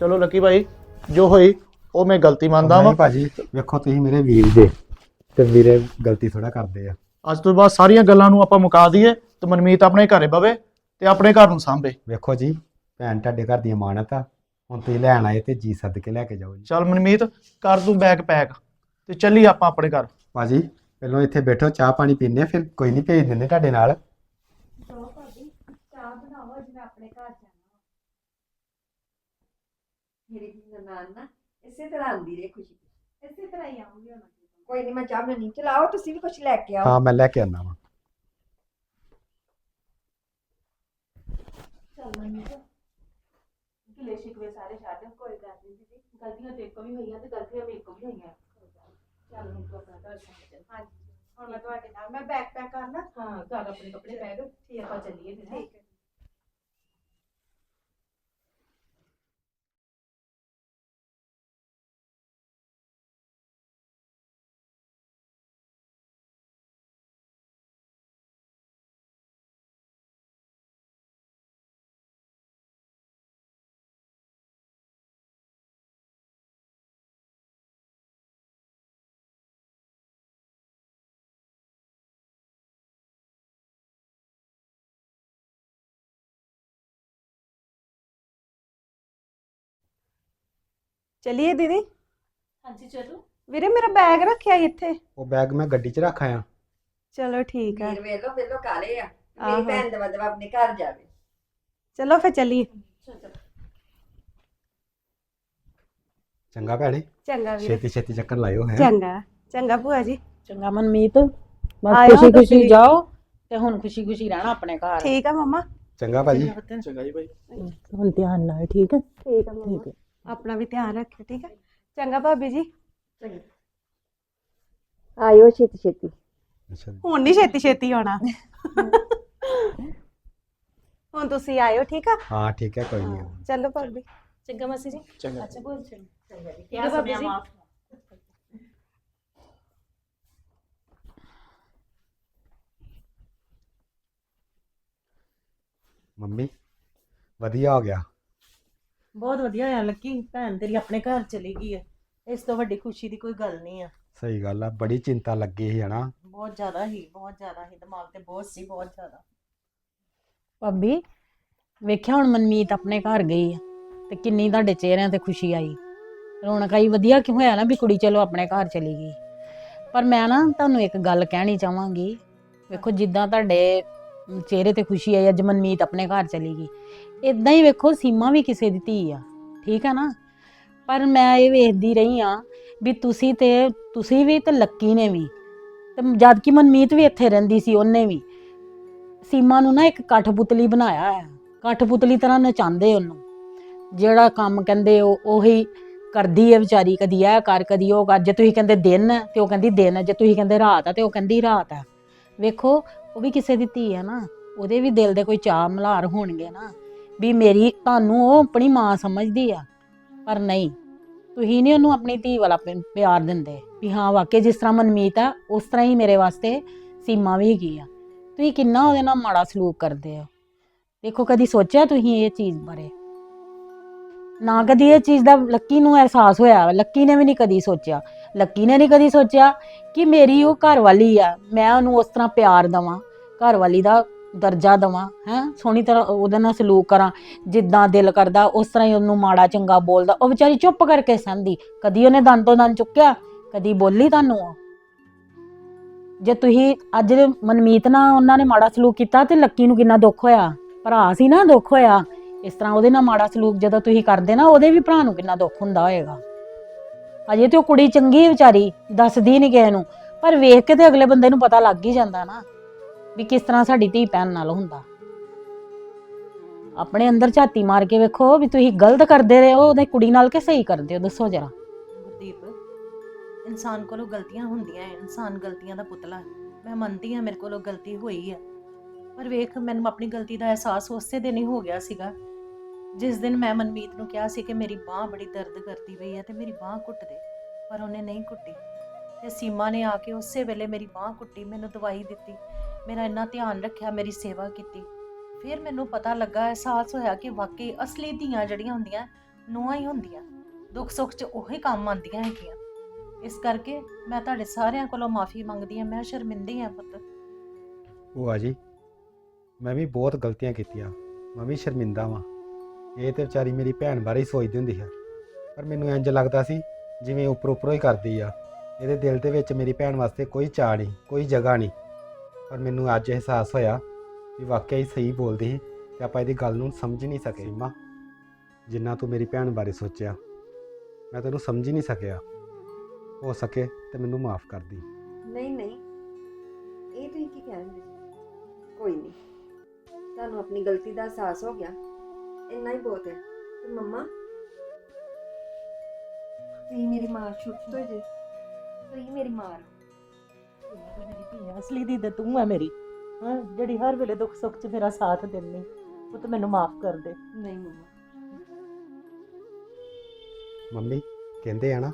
ਚਲੋ, ਲੱਕੀ ਭਾਈ, ਜੋ ਹੋਈ ਉਹ ਮੈਂ ਗਲਤੀ ਮੰਨਦਾ ਵਾਂ। ਨਹੀਂ ਭਾਜੀ ਵੇਖੋ ਤੁਸੀਂ ਮੇਰੇ ਵੀਰ ਜੇ ਤੇ ਵੀਰੇ ਗਲਤੀ ਥੋੜਾ ਕਰਦੇ ਆ। ਅੱਜ ਤੋਂ ਬਾਅਦ ਸਾਰੀਆਂ ਗੱਲਾਂ ਨੂੰ ਆਪਾਂ ਮੁਕਾ ਦਈਏ ਤੇ ਮਨਮੀਤ ਆਪਣੇ ਘਰੇ ਬਵੇ ਤੇ ਆਪਣੇ ਘਰ ਨੂੰ ਸਾਂਭੇ। ਵੇਖੋ ਜੀ ਭੈਣ ਤੁਹਾਡੇ ਘਰ ਦੀ ਅਮਾਨਤ ਆ। ਹੁਣ ਤੁਸੀਂ ਲੈਣ ਆਏ ਤੇ ਜੀ ਸੱਦ ਕੇ ਲੈ ਕੇ ਜਾਓ ਜੀ। ਚੱਲ ਮਨਮੀਤ ਕਰ ਤੂੰ ਬੈਗ ਪੈਕ ਤੇ ਚੱਲੀ ਆਪਾਂ ਆਪਣੇ ਘਰ। ਭਾਜੀ ਪਹਿਲਾਂ ਇੱਥੇ ਬੈਠੋ ਚਾਹ ਪਾਣੀ ਪੀਨੇ ਫਿਰ ਕੋਈ ਨਹੀਂ ਭੇਜ ਦਿੰਦੇ ਤੁਹਾਡੇ ਨਾਲ। ਚਲੋ ਭਾਜੀ ਚਾਹ ਬਣਾਓ ਅੱਜ ਮੈਂ ਆਪਣੇ ਘਰ ਜਾਣਾ। ਮੇਰੀ ਨਨਾਣ ਨਾ ਇਸੇ ਤਰ੍ਹਾਂ ਆਉਂਦੀ ਰਹੇ ਖੁਸ਼ੀ। ਇਸੇ ਤਰ੍ਹਾਂ ਹੀ ਆਉਂਗੀ ਹੁਣ ਅੱਗੇ ਤੋਂ। ਕੋਈ ਨਹੀਂ ਮੈਂ ਚਾਹ ਬਣਾਉਣੀ ਚਲਾਓ ਤੁਸੀਂ ਵੀ ਕੁਝ ਲੈ ਕੇ ਆਓ। ਹਾਂ ਮੈਂ ਲੈ ਕੇ ਆਣਾ ਵਾ। ਚੱਲ ਮਨਮੀਤ ਗਿਲੇ ਸ਼ਿਕਵੇ ਸਾਰੇ ਛੱਡ ਕੋਈ ਗੱਲ ਨਹੀਂ ਦੀਦੀ। ਗਲਤੀਆਂ ਤੇ ਕੋ ਵੀ ਹੋਈਆਂ ਤੇ ਗਲਤੀਆਂ ਮੇਰੇ ਕੋ ਵੀ ਹੋਈਆਂ। ਚੱਲ ਹੁਣ ਤੂੰ ਆਪਣਾ ਘਰ ਛੱਡ ਚੱਲ। ਹਾਂਜੀ। ਹੁਣ ਮੈਂ ਤੁਹਾਡੇ ਨਾਲ ਮੈਂ ਬੈਗ ਪੈਕ ਕਰ ਲਾਂ ਹਾਂ ਘਰ ਆਪਣੇ ਕੱਪੜੇ ਬੈਗ ਠੀਕ ਆਪਾਂ ਚੱਲੀਏ ਫਿਰ ਹੈਂ। ਠੀਕ ਹੈ। ਚਲਿਏ ਦੀਦੀ? ਹਾਂਜੀ ਚਲੋ। ਵੀਰੇ ਮੇਰਾ ਬੈਗ ਰੱਖਿਆ ਸੀ ਇੱਥੇ। ਉਹ ਬੈਗ ਮੈਂ ਗੱਡੀ 'ਚ ਰੱਖ ਆਇਆ। ਚਲੋ ਠੀਕ ਹੈ ਵੀਰ ਵੇਲੋ ਵੇਲੋ ਕਾਲੇ ਆ। ਆਹੋ। ਮੇਰੀ ਭੈਣ ਦਵਾ ਦਵਾ ਆਪਣੇ ਘਰ ਜਾਵੇ। ਚਲੋ ਫਿਰ ਚੱਲੀਏ। ਚੰਗਾ ਭੈਣੇ। ਚੰਗਾ ਵੀਰੇ। ਛੇਤੀ ਛੇਤੀ ਚੱਕਰ ਲਾਇਓ ਹੈ। ਚੰਗਾ ਚੰਗਾ ਭੂਆ ਜੀ। ਚੰਗਾ ਮਨਮੀਤ। ਬਸ ਆਇਓ ਖੁਸ਼ੀ ਖੁਸ਼ੀ ਤੁਸੀਂ। ਜਾਓ ਤੇ ਹੁਣ ਖੁਸ਼ੀ ਖੁਸ਼ੀ ਰਹਿਣਾ ਆਪਣੇ ਘਰ। ਠੀਕ ਆ ਮਮਾ। ਚੰਗਾ ਭਾਜੀ। ਚੰਗਾ ਜੀ ਭਾਈ। ਹੁਣ ਧਿਆਨ ਨਾਲ ਠੀਕ ਹੈ? ਠੀਕ ਆ ਮਮਾ। ਠੀਕ ਹੈ। ਆਪਣਾ ਵੀ ਧਿਆਨ ਰੱਖਿਓ ਠੀਕ ਹੈ? ਚੰਗਾ ਭਾਬੀ ਜੀ। ਆਇਓ ਛੇਤੀ ਛੇਤੀ। ਅੱਛਾ ਜੀ। ਹੁਣ ਨਹੀਂ ਛੇਤੀ ਛੇਤੀ ਆਉਣਾ। ਹੁਣ ਤੁਸੀਂ ਆਇਓ ਠੀਕ ਆ? ਹਾਂ ਠੀਕ ਹੈ ਕੋਈ ਨਹੀਂ ਚਲੋ ਭਾਬੀ। ਚੰਗਾ ਮਾਸੀ ਜੀ। ਚੰਗਾ। ਅੱਛਾ ਬੋਲ ਚੰਗਾ। ਕਿਆ ਭਾਬੀ ਸਮਿਆ ਜੀ? ਮਾਫ। ਮੰਮੀ ਵਧੀਆ ਹੋ ਗਿਆ? ਬਹੁਤ ਵਧੀਆ ਹੋਇਆ ਲੱਕੀ ਭੈਣ ਤੇਰੀ ਆਪਣੇ ਘਰ ਚਲੀ ਗਈ ਹੈ ਇਸ ਤੋਂ ਵੱਡੀ ਖੁਸ਼ੀ ਦੀ ਕੋਈ ਗੱਲ ਨਹੀਂ ਆ। ਸਹੀ ਗੱਲ ਆ ਬੜੀ ਚਿੰਤਾ ਲੱਗੀ ਸੀ ਹਨਾ। ਬਹੁਤ ਜ਼ਿਆਦਾ ਹੀ ਬਹੁਤ ਜ਼ਿਆਦਾ ਹੀ ਦਿਮਾਗ ਤੇ ਬਹੁਤ ਸੀ ਬਹੁਤ ਜ਼ਿਆਦਾ। ਭਾਬੀ ਵੇਖਿਆ ਹੁਣ ਮਨਮੀਤ ਆਪਣੇ ਘਰ ਗਈ ਆ ਤੇ ਕਿੰਨੀ ਤੁਹਾਡੇ ਚਿਹਰਿਆਂ ਤੇ ਖੁਸ਼ੀ ਆਈ। ਰੌਣਕ ਆਈ ਵਧੀਆ ਕਿਉਂ ਹੋਇਆ ਨਾ ਵੀ ਕੁੜੀ ਚਲੋ ਆਪਣੇ ਘਰ ਚਲੀ ਗਈ। ਪਰ ਮੈਂ ਨਾ ਤੁਹਾਨੂੰ ਇੱਕ ਗੱਲ ਕਹਿਣੀ ਚਾਹਾਂਗੀ ਵੇਖੋ ਜਿੱਦਾਂ ਤੁਹਾਡੇ ਚਿਹਰੇ ਤੇ ਖੁਸ਼ੀ ਆਈ ਅੱਜ ਮਨਮੀਤ ਆਪਣੇ ਘਰ ਚਲੀ ਗਈ। ਇਦਾਂ ਹੀ ਵੇਖੋ, ਸੀਮਾ ਵੀ ਕਿਸੇ ਦੀ ਧੀ ਆ, ਠੀਕ ਆ ਨਾ? ਪਰ ਮੈਂ ਇਹ ਵੇਖਦੀ ਰਹੀ ਆ ਵੀ ਤੁਸੀਂ ਤੇ, ਤੁਸੀਂ ਵੀ ਤੇ ਲੱਕੀ ਨੇ ਵੀ, ਤੇ ਜਦ ਕਿ ਮਨਮੀਤ ਵੀ ਇੱਥੇ ਰਹਿੰਦੀ ਸੀ, ਉਹਨੇ ਵੀ। ਸੀਮਾ ਨੂੰ ਨਾ ਇੱਕ ਕਠਪੁਤਲੀ ਬਣਾਇਆ ਹੈ ਕਠਪੁਤਲੀ ਤਰ੍ਹਾਂ ਨਚਾਉਂਦੇ ਉਹਨੂੰ। ਜਿਹੜਾ ਕੰਮ ਕਹਿੰਦੇ ਉਹ, ਉਹੀ ਕਰਦੀ ਹੈ ਵਿਚਾਰੀ, ਕਦੀ ਇਹ ਕਰ, ਕਦੀ ਉਹ ਕਰ। ਜੇ ਤੁਸੀਂ ਕਹਿੰਦੇ ਦਿਨ ਹੈ ਤੇ ਉਹ ਕਹਿੰਦੀ ਦਿਨ ਹੈ ਜੇ ਤੁਸੀਂ ਕਹਿੰਦੇ ਰਾਤ ਹੈ ਤੇ ਉਹ ਕਹਿੰਦੀ ਰਾਤ ਹੈ ਵੇਖੋ ਉਹ ਵੀ ਕਿਸੇ ਦੀ ਧੀ ਹੈ ਨਾ, ਉਹਦੇ ਵੀ ਦਿਲ ਦੇ ਕੋਈ ਚਾਅ ਮਲਹਾਰ ਹੋਣਗੇ ਨਾ, ਵੀ ਮੇਰੀ ਤੁਹਾਨੂੰ ਉਹ ਆਪਣੀ ਮਾਂ ਸਮਝਦੀ ਆ, ਪਰ ਨਹੀਂ, ਤੁਸੀਂ ਨਹੀਂ ਉਹਨੂੰ ਆਪਣੀ ਧੀ ਵਾਲਾ ਪਿ- ਪਿਆਰ ਦਿੰਦੇ, ਵੀ ਹਾਂ ਵਾਕਿਆ ਜਿਸ ਤਰ੍ਹਾਂ ਮਨਮੀਤ ਆ, ਉਸ ਤਰ੍ਹਾਂ ਹੀ ਮੇਰੇ ਵਾਸਤੇ ਸੀਮਾ ਵੀ ਹੈਗੀ ਆ। ਤੁਸੀਂ ਕਿੰਨਾ ਉਹਦੇ ਨਾਲ ਮਾੜਾ ਸਲੂਕ ਕਰਦੇ ਹੋ। ਦੇਖੋ ਕਦੀ ਸੋਚਿਆ ਤੁਸੀਂ ਇਹ ਚੀਜ਼ ਬਾਰੇ? ਨਾ ਕਦੀ ਇਹ ਚੀਜ਼ ਦਾ ਲੱਕੀ ਨੂੰ ਅਹਿਸਾਸ ਹੋਇਆ ਵਾ। ਲੱਕੀ ਨੇ ਵੀ ਨਹੀਂ ਕਦੀ ਸੋਚਿਆ। ਲੱਕੀ ਨੇ ਨਹੀਂ ਕਦੀ ਸੋਚਿਆ ਕਿ ਮੇਰੀ ਉਹ ਘਰ ਵਾਲੀ ਆ, ਮੈਂ ਉਹਨੂੰ ਉਸ ਤਰ੍ਹਾਂ ਪਿਆਰ ਦਵਾਂ। ਘਰ ਵਾਲੀ ਦਾ ਦਰਜਾ ਦਵਾਂ, ਹੈ? ਸੋਹਣੀ ਤਰ੍ਹਾਂ ਉਹਦੇ ਨਾਲ ਸਲੂਕ ਕਰਾਂ, ਜਿੱਦਾਂ ਦਿਲ ਕਰਦਾ, ਉਸ ਤਰ੍ਹਾਂ ਹੀ ਉਹਨੂੰ ਮਾੜਾ ਚੰਗਾ ਬੋਲਦਾ। ਉਹ ਵਿਚਾਰੀ ਚੁੱਪ ਕਰਕੇ ਸਹਿੰਦੀ। ਕਦੀ ਉਹਨੇ ਦੰਦ ਤੋਂ ਦੰਦ ਚੁੱਕਿਆ, ਕਦੀ ਬੋਲੀ ਤੁਹਾਨੂੰ ਉਹ। ਜੇ ਤੁਸੀਂ ਅੱਜ ਮਨਮੀਤ ਨਾਲ ਉਹਨਾਂ ਨੇ ਮਾੜਾ ਸਲੂਕ ਕੀਤਾ ਤੇ ਲੱਕੀ ਨੂੰ ਕਿੰਨਾ ਦੁੱਖ ਹੋਇਆ? ਭਰਾ ਸੀ ਨਾ, ਦੁੱਖ ਹੋਇਆ। ਇਸ ਤਰ੍ਹਾਂ ਉਹਦੇ ਨਾਲ ਮਾੜਾ ਸਲੂਕ ਜਦੋਂ ਤੁਸੀਂ ਕਰਦੇ ਨਾ, ਉਹਦੇ ਵੀ ਭਰਾ ਨੂੰ ਕਿੰਨਾ ਦੁੱਖ ਹੁੰਦਾ ਹੋਏਗਾ। ਅਜੇ ਤੇ ਉਹ ਕੁੜੀ ਚੰਗੀ ਹੈ ਵਿਚਾਰੀ, ਦੱਸਦੀ ਨਹੀਂ ਕਿਸੇ ਨੂੰ। ਪਰ ਵੇਖ ਕੇ ਤੇ ਅਗਲੇ ਬੰਦੇ ਨੂੰ ਪਤਾ ਲੱਗ ਹੀ ਜਾਂਦਾ ਨਾ। ਵੀ ਕਿਸ ਤਰ੍ਹਾਂ ਸਾਡੀ ਧੀ ਭੈਣ ਨਾਲ ਹੁੰਦਾ। ਆਪਣੇ ਅੰਦਰ ਝਾਤੀ ਮਾਰ ਕੇ ਵੇਖੋ ਵੀ ਤੁਸੀਂ ਗਲਤ ਕਰਦੇ ਰਹੇ ਹੋ, ਉਹਦੇ ਕੁੜੀ ਨਾਲ ਕਿ ਸਹੀ ਕਰਦੇ ਹੋ, ਦੱਸੋ ਜਰਾ। ਗੁਰਦੀਪ, ਇਨਸਾਨ ਕੋਲੋਂ ਗਲਤੀਆਂ ਹੁੰਦੀਆਂ ਹੈ ਇਨਸਾਨ ਗਲਤੀਆਂ ਦਾ ਪੁਤਲਾ ਹੈ ਮੈਂ ਮੰਨਦੀ ਹਾਂ ਮੇਰੇ ਕੋਲੋਂ ਗਲਤੀ ਹੋਈ ਹੈ ਪਰ ਵੇਖ, ਮੈਨੂੰ ਆਪਣੀ ਗਲਤੀ ਦਾ ਅਹਿਸਾਸ ਉਸੇ ਦਿਨ ਹੀ ਹੋ ਗਿਆ ਸੀਗਾ। ਜਿਸ ਦਿਨ ਮੈਂ ਮਨਮੀਤ ਨੂੰ ਕਿਹਾ ਸੀ ਕਿ ਮੇਰੀ ਬਾਹ ਬੜੀ ਦਰਦ ਕਰਦੀ ਪਈ ਹੈ ਤੇ ਮੇਰੀ ਬਾਹ ਘੁੱਟ ਦੇ, ਪਰ ਉਹਨੇ ਨਹੀਂ ਘੁੱਟੀ। ਤੇ ਸੀਮਾ ਨੇ ਆ ਕੇ ਉਸੇ ਵੇਲੇ ਮੇਰੀ ਬਾਹ ਘੁੱਟੀ, ਮੈਨੂੰ ਦਵਾਈ ਦਿੱਤੀ। ਮੇਰਾ ਇੰਨਾ ਧਿਆਨ ਰੱਖਿਆ, ਮੇਰੀ ਸੇਵਾ ਕੀਤੀ। ਫਿਰ ਮੈਨੂੰ ਪਤਾ ਲੱਗਾ, ਅਹਿਸਾਸ ਹੋਇਆ ਕਿ ਵਾਕਈ ਅਸਲੀ ਧੀਆਂ ਜਿਹੜੀਆਂ ਹੁੰਦੀਆਂ, ਨੂੰਹਾਂ ਹੀ ਹੁੰਦੀਆਂ। ਦੁੱਖ ਸੁੱਖ 'ਚ ਉਹੀ ਕੰਮ ਆਉਂਦੀਆਂ ਹੈਗੀਆਂ। ਇਸ ਕਰਕੇ ਮੈਂ ਤੁਹਾਡੇ ਸਾਰਿਆਂ ਕੋਲੋਂ ਮਾਫੀ ਮੰਗਦੀ ਹਾਂ, ਮੈਂ ਸ਼ਰਮਿੰਦੀ ਹਾਂ ਪੁੱਤ। ਭੂਆ ਜੀ, ਮੈਂ ਵੀ ਬਹੁਤ ਗਲਤੀਆਂ ਕੀਤੀਆਂ, ਮੈਂ ਵੀ ਸ਼ਰਮਿੰਦਾ ਵਾਂ। ਇਹ ਤੇ ਵਿਚਾਰੀ ਮੇਰੀ ਭੈਣ ਬਾਰੇ ਹੀ ਸੋਚਦੀ ਹੁੰਦੀ ਹੈ ਪਰ ਮੈਨੂੰ ਇੰਜ ਲੱਗਦਾ ਸੀ, ਜਿਵੇਂ ਉੱਪਰ ਉੱਪਰੋਂ ਹੀ ਕਰਦੀ ਆ। ਇਹਦੇ ਦਿਲ ਦੇ ਵਿੱਚ ਮੇਰੀ ਭੈਣ ਵਾਸਤੇ ਕੋਈ ਚਾਅ ਨਹੀਂ, ਕੋਈ ਜਗ੍ਹਾ ਨਹੀਂ। ਪਰ ਮੈਨੂੰ ਅੱਜ ਅਹਿਸਾਸ ਹੋਇਆ ਕਿ ਵਾਕਿਆ ਹੀ ਸਹੀ ਬੋਲਦੀ ਸੀ ਤੇ ਆਪਾਂ ਇਹਦੀ ਗੱਲ ਨੂੰ ਸਮਝ ਨਹੀਂ ਸਕੇ। ਮਾਂ ਜਿੰਨਾ ਤੂੰ ਮੇਰੀ ਭੈਣ ਬਾਰੇ ਸੋਚਿਆ ਮੈਂ ਤੈਨੂੰ ਸਮਝ ਹੀ ਨਹੀਂ ਸਕਿਆ। ਹੋ ਸਕੇ ਤੇ ਮੈਨੂੰ ਮਾਫ ਕਰ ਦੀ। ਨਹੀਂ ਨਹੀਂ। ਇਹ ਤੁਸੀਂ ਕੀ ਕਹਿੰਦੇ ਕੋਈ ਨਹੀਂ। ਤੁਹਾਨੂੰ ਆਪਣੀ ਗਲਤੀ ਦਾ ਅਹਿਸਾਸ ਹੋ ਗਿਆ। ਇੰਨਾ ਹੀ ਬਹੁਤ ਹੈ। ਤੇ ਮੰਮਾ? ਤੁਸੀਂ ਮੇਰੀ ਮਾਂ ਛੁੱਟ ਤੋਂ ਜੇ ਤੁਸੀਂ ਮੇਰੀ ਮਾਂ ਹੋ। ਧੀ ਹੈ, ਅਸਲੀ ਦੀ ਤੇ ਤੂੰ ਹੈ ਮੇਰੀ। ਹਾਂ ਜਿਹੜੀ ਹਰ ਵੇਲੇ ਦੁੱਖ ਸੁੱਖ 'ਚ ਮੇਰਾ ਸਾਥ ਦਿੰਦੀ ਪੁੱਤ ਮੈਨੂੰ ਮਾਫ ਕਰ ਦੇ। ਨਹੀਂ ਮੰਮਾ। ਮੰਮੀ ਕਹਿੰਦੇ ਆ ਨਾ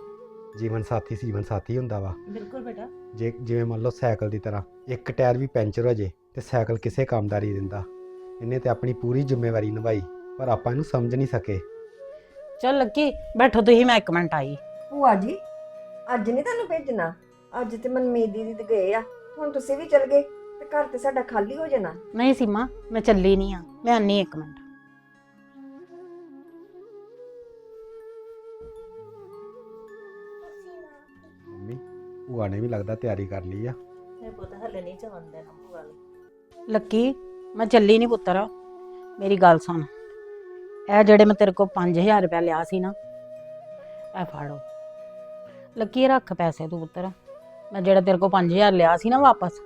ਜੀਵਨ ਸਾਥੀ ਜੀਵਨ ਸਾਥੀ ਹੁੰਦਾ ਵਾ। ਬਿਲਕੁਲ ਬੇਟਾ। ਜੇ ਜਿਵੇਂ ਮੰਨ ਲਓ ਸਾਈਕਲ ਦੀ ਤਰ੍ਹਾਂ ਇੱਕ ਟਾਇਰ ਵੀ ਪੈਂਚਰ ਹੋ ਜੇ ਤੇ ਸਾਈਕਲ ਕਿਸੇ ਕੰਮ ਦਾ ਨਹੀਂ ਦਿੰਦਾ। ਇਹਨੇ ਤੇ ਆਪਣੀ ਪੂਰੀ ਜ਼ਿੰਮੇਵਾਰੀ ਨਿਭਾਈ ਪਰ ਆਪਾਂ ਇਹਨੂੰ ਸਮਝ ਨਹੀਂ ਸਕੇ। ਚਲ ਲੱਕੀ ਬੈਠੋ ਤੁਸੀਂ ਮੈਂ ਇੱਕ ਮਿੰਟ ਆਈ। ਭੂਆ ਜੀ ਅੱਜ ਨਹੀਂ ਤੁਹਾਨੂੰ ਭੇਜਣਾ? ਅੱਜ ਤੇ ਮਨਮੀਤ ਦੀਦੀ ਤੇ ਗਏ ਆ। ਹੁਣ ਤੁਸੀਂ ਵੀ ਚਲ ਗਏ ਤੇ ਘਰ ਤੇ ਸਾਡਾ ਖਾਲੀ ਹੋ ਜਾਣਾ। ਨਹੀਂ ਸੀਮਾ ਮੈਂ ਚੱਲੀ ਨਹੀਂ ਆ। ਮੈਂ ਆਨੀ ਇੱਕ ਮਿੰਟ। ਮੰਮੀ ਭੂਆ ਨੇ ਵੀ ਲੱਗਦਾ ਤਿਆਰੀ ਕਰ ਲਈ ਆ। ਇਹ ਪੁੱਤ ਹਲੇ ਨਹੀਂ ਜਾਣ ਦੇਣਾ ਭੂਆ ਨੂੰ। ਲੱਕੀ ਮੈਂ ਚੱਲੀ ਨਹੀਂ ਪੁੱਤਰ। ਮੇਰੀ ਗੱਲ ਸੁਣ। ਇਹ ਜਿਹੜੇ ਮੈਂ ਤੇਰੇ ਕੋਲ 5000 ਰੁਪਏ ਲਿਆ ਸੀ ਨਾ ਇਹ ਫਾੜੋ ਲੱਕੀ ਇਹ ਰੱਖ ਪੈਸੇ ਤੂੰ ਪੁੱਤਰ। ਮੈਂ ਜਿਹੜਾ ਤੇਰੇ ਕੋਲ 5000 ਲਿਆ ਸੀ ਨਾ ਵਾਪਸ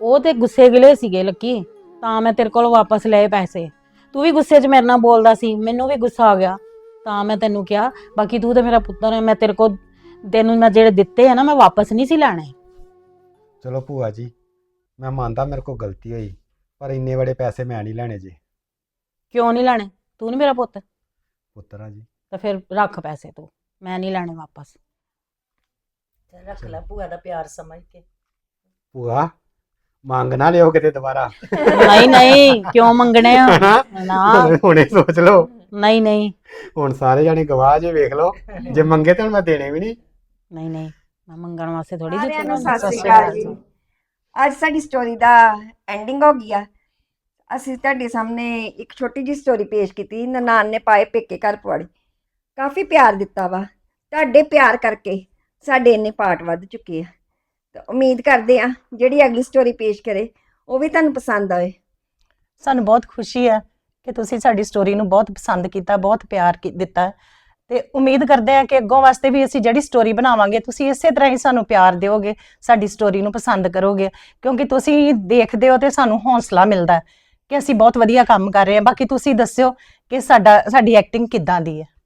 ਉਹ ਤੇ ਗੁੱਸੇ ਗਿਲੇ ਸੀਗੇ ਲੱਕੀ ਤਾਂ ਮੈਂ ਤੇਰੇ ਕੋਲ ਵਾਪਸ ਲਏ ਪੈਸੇ। ਤੂੰ ਵੀ ਗੁੱਸੇ 'ਚ ਮੇਰੇ ਨਾਲ ਬੋਲਦਾ ਸੀ ਮੈਨੂੰ ਵੀ ਗੁੱਸਾ ਆ ਗਿਆ ਤਾਂ ਮੈਂ ਤੈਨੂੰ ਕਿਹਾ ਬਾਕੀ ਤੂੰ ਤੇ ਮੇਰਾ ਪੁੱਤਰ ਹੈ ਮੈਂ ਤੇਰੇ ਕੋਲ ਤੈਨੂੰ ਮੈਂ ਜਿਹੜੇ ਦਿੱਤੇ ਆ ਨਾ ਮੈਂ ਵਾਪਸ ਨਹੀਂ ਸੀ ਲੈਣੇ। ਚਲੋ ਭੂਆ ਜੀ ਮੈਂ ਮੰਨਦਾ ਮੇਰੇ ਕੋਲ ਗਲਤੀ ਹੋਈ ਪਰ ਇੰਨੇ ਬੜੇ ਪੈਸੇ ਮੈਂ ਨਹੀਂ ਲੈਣੇ ਜੀ। ਕਿਉਂ ਨਹੀਂ ਲੈਣੇ? ਤੂੰ ਨਹੀਂ ਮੇਰਾ ਪੁੱਤ? ਪੁੱਤਰਾ ਜੀ। ਤਾਂ ਫਿਰ ਰੱਖ ਪੈਸੇ ਤੂੰ ਮੈਂ ਨਹੀਂ ਲੈਣੇ ਵਾਪਸ। ਚੱਲ ਰੱਖ ਲੈ ਭੂਆ ਦਾ ਪਿਆਰ ਸਮਝ ਕੇ। ਭੂਆ ਮੰਗ ਨਾ ਲਿਓ ਕਿਤੇ ਦੁਬਾਰਾ। ਨਹੀਂ ਨਹੀਂ ਕਿਉਂ ਮੰਗਣੇ ਆ? ਨਾ। ਹੁਣੇ ਸੋਚ ਲਓ। ਨਹੀਂ ਨਹੀਂ। ਹੁਣ ਸਾਰੇ ਜਾਣੇ ਗਵਾਹ ਜੇ ਵੇਖ ਲਓ। ਜੇ ਮੰਗੇ ਤਾਂ ਹੁਣ ਮੈਂ ਦੇਣੇ ਵੀ ਨਹੀਂ। ਨਹੀਂ ਨਹੀਂ ਮੈਂ ਮੰਗਣ ਵਾਸਤੇ ਥੋੜੀ ਸਾਰਿਆਂ ਨੂੰ ਸਤਿ ਸ਼੍ਰੀ ਅਕਾਲ ਜੀ। ਅੱਜ ਸਾਡੀ ਸਟੋਰੀ ਦਾ ਐਂਡਿੰਗ ਹੋ ਗਿਆ। ਅਸੀਂ ਤੁਹਾਡੇ ਸਾਹਮਣੇ ਇੱਕ ਛੋਟੀ ਜਿਹੀ ਸਟੋਰੀ ਪੇਸ਼ ਕੀਤੀ। ਨਨਾਣ ਨੇ ਪਾਏ ਪੇਕੇ ਘਰ ਪਵਾੜੀ ਕਾਫੀ ਪਿਆਰ ਦਿੱਤਾ ਵਾ। ਤੁਹਾਡੇ ਪਿਆਰ ਕਰਕੇ। ਸਾਡੇ ਇੰਨੇ ਪਾਰਟ ਵੱਧ ਚੁੱਕੇ ਆ। ਤਾਂ ਉਮੀਦ ਕਰਦੇ ਆ, ਜਿਹੜੀ ਅਗਲੀ ਸਟੋਰੀ ਪੇਸ਼ ਕਰੇ, ਉਹ ਵੀ ਤੁਹਾਨੂੰ ਪਸੰਦ ਆਵੇ। ਸਾਨੂੰ ਬਹੁਤ ਖੁਸ਼ੀ ਹੈ ਕਿ ਤੁਸੀਂ ਸਾਡੀ ਸਟੋਰੀ ਨੂੰ ਬਹੁਤ ਪਸੰਦ ਕੀਤਾ, ਬਹੁਤ ਪਿਆਰ ਕੀ- ਦਿੱਤਾ। ਤੇ ਉਮੀਦ ਕਰਦੇ ਹਾਂ ਕਿ ਅੱਗੋਂ ਵਾਸਤੇ ਵੀ ਅਸੀਂ ਜਿਹੜੀ ਸਟੋਰੀ ਬਣਾਵਾਂਗੇ, ਤੁਸੀਂ ਇਸੇ ਤਰ੍ਹਾਂ ਹੀ ਸਾਨੂੰ ਪਿਆਰ ਦਿਓਗੇ, ਸਾਡੀ ਸਟੋਰੀ ਨੂੰ ਪਸੰਦ ਕਰੋਗੇ, ਕਿਉਂਕਿ ਤੁਸੀਂ ਦੇਖਦੇ ਹੋ ਤੇ ਸਾਨੂੰ ਹੌਸਲਾ ਮਿਲਦਾ ਹੈ ਕਿ ਅਸੀਂ ਬਹੁਤ ਵਧੀਆ ਕੰਮ ਕਰ ਰਹੇ ਹਾਂ। ਬਾਕੀ ਤੁਸੀਂ ਦੱਸਿਓ ਕਿ ਸਾਡਾ, ਸਾਡੀ ਐਕਟਿੰਗ ਕਿੱਦਾਂ ਦੀ ਹੈ।